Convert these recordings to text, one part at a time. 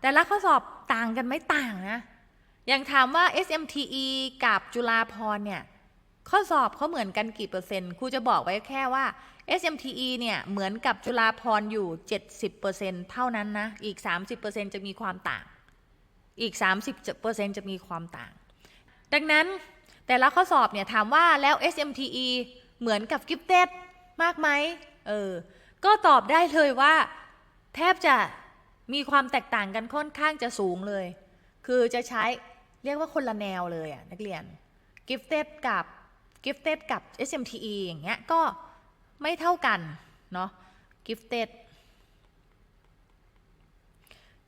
แต่ละข้อสอบต่างกันไม่ต่างนะ อย่างถามว่า SMTE กับจุฬาภรเนี่ย ข้อสอบเขาเหมือนกันกี่เปอร์เซ็นต์ครูจะบอกไว้แค่ว่า SMTE เนี่ยเหมือนกับจุฬาภรอยู่ 70%เท่านั้นนะ อีก 30%จะมีความต่าง อีก 30%จะมีความต่าง ดังนั้นแต่ละข้อสอบเนี่ยถามว่าแล้ว SMTE เหมือนกับ Gifted มากไหมเออ ก็ตอบได้เลยว่า แทบจะ มีความแตกต่างกันค่อนข้างจะสูงเลย คือจะใช้เรียกว่าคนละแนวเลยอะนักเรียน Gifted กับ Gifted กับ SMTE อย่างเงี้ยก็ไม่เท่ากันเนาะ Gifted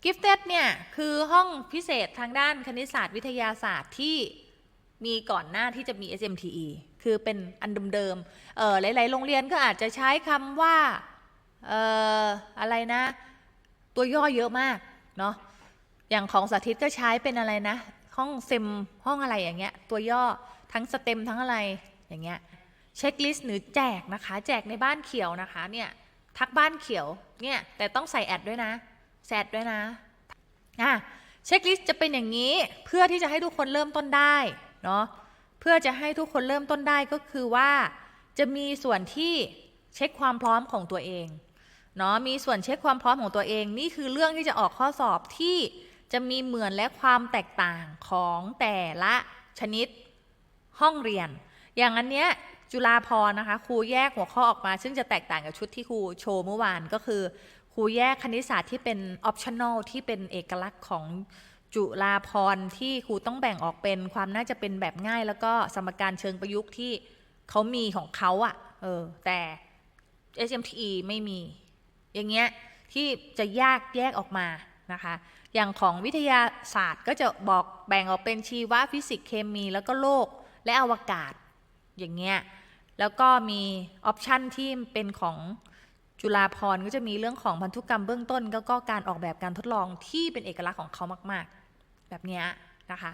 Gifted เนี่ย คือห้องพิเศษทางด้านคณิตศาสตร์วิทยาศาสตร์ที่มีก่อนหน้าที่จะมี SMTE คือเป็นอันเดิมๆเออหลายๆ โรงเรียนก็อาจจะใช้คำว่า เอ่อ อะไรนะ ตัวย่อเยอะมากเนาะอย่างของสาธิตก็ใช้เป็นอะไรนะ ห้องเซมห้องอะไรอย่างเงี้ย ตัวย่อทั้งสเต็มทั้งอะไรอย่างเงี้ยเช็คลิสต์หรือแจกนะคะ แจกในบ้านเขียวนะคะเนี่ยทักบ้านเขียวเนี่ยแต่ต้องใส่แอดด้วยนะแซดด้วยนะอะเช็คลิสต์จะเป็นอย่างนี้เพื่อที่จะให้ทุกคนเริ่มต้นได้เนาะเพื่อจะให้ทุกคนเริ่มต้นได้ก็คือว่า จะมีส่วนที่เช็คความพร้อมของตัวเอง เนาะมีส่วนเช็คความพร้อมของตัวเอง นี่คือเรื่องที่จะออกข้อสอบที่จะมีเหมือนและความแตกต่างของแต่ละชนิดห้องเรียน อย่างอันเนี้ยจุฬาพรนะคะครูแยกหัวข้อออกมา ซึ่งจะแตกต่างกับชุดที่ครูโชว์เมื่อวานก็คือครูแยกคณิตศาสตร์ที่เป็นออปชั่นอลที่เป็นเอกลักษณ์ของจุฬาพรที่ครูต้องแบ่งออกเป็นความน่าจะเป็นแบบง่าย แล้วก็สมการเชิงประยุกต์ที่เขามีของเขาอะ่ะเออแต่ SMTE ไม่มี อย่างเงี้ยที่จะยากแยกออกมานะคะ อย่างของวิทยาศาสตร์ก็จะบอกแบ่งออกเป็นชีวะฟิสิกส์เคมี แล้วก็โลกและอวกาศอย่างเงี้ยแล้วก็มีออปชันที่เป็นของจุฬาภรก็จะมีเรื่องของพันธุกรรมเบื้องต้นแล้วก็การออกแบบการทดลองที่เป็นเอกลักษณ์ของเขามาก ๆ แบบเนี้ยนะคะ